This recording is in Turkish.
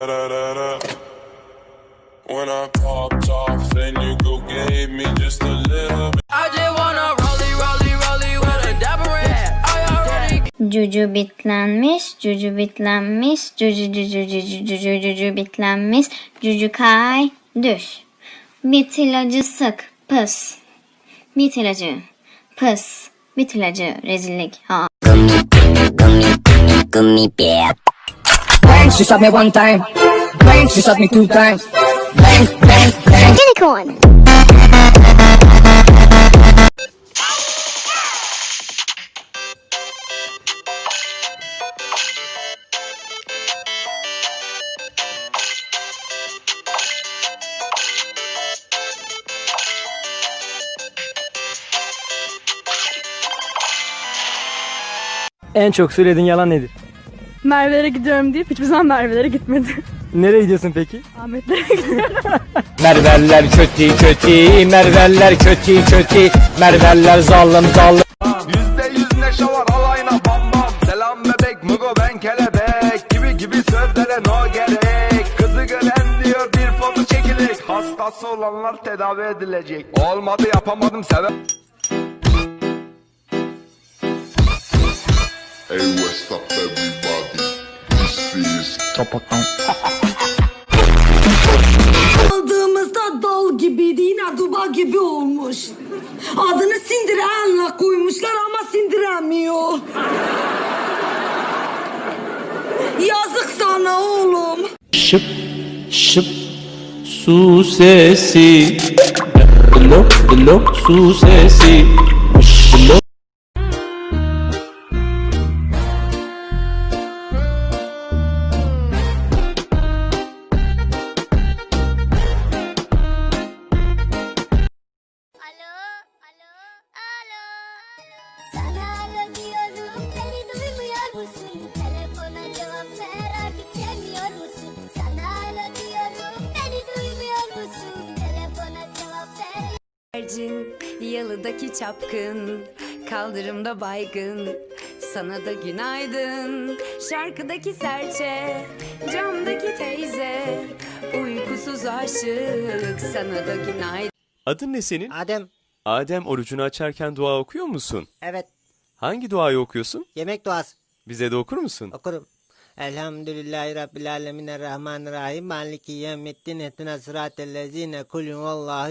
When I popped off, then you go gave me just a little bit. I just wanna rollie, rollie, rollie with a dapper ant. I already Cucu bitlenmiş, cucu bitlenmiş, cucu cucu cucu cucu cucu bitlenmiş, cucu kay, düş. Bit ilacı sık, pıs. Bit ilacı, pıs. Bit ilacı, rezillik. Ha. Bang, she shot me one time. Bang, she shot me two times. Bang, bang, bang. Unicorn. En çok söylediğin yalan nedir? Merve'lere gidiyorum deyip hiçbir zaman Merve'lere gitmedi. Nereye gidiyorsun peki? Ahmetlere gidiyorum. Merveller kötü kötü, Merveller kötü kötü, Merveller zalim zalim. Yüzde yüz neşe var alayına bam bam Selam bebek mugo ben kelebek Gibi gibi sözlere no gerek Kızı gören diyor bir foto çekilecek Hastası olanlar tedavi edilecek Olmadı yapamadım sever Hey, what's up, everybody? This is Aldığımızda dal gibiydi yine duba gibi olmuş. Adını sindirenle koymuşlar ama sindiremiyor. Yazık sana oğlum. Şıp şıp su sesi Blok blok su sesi Ercin, yalıdaki çapkın, kaldırımda baygın. Sana da günaydın, şarkıdaki serçe, camdaki teyze. Uykusuz aşık, sana da günaydın. Adın ne senin? Adem, Adem orucunu açarken dua okuyor musun? evet, Hangi duayı okuyorsun? yemek duası Bize de okur musun? okurum. Elhamdülillahi Rabbil Alemin Errahmanirrahim Maliki Yevmiddin Ehdina sıratel lezine kulun Allahu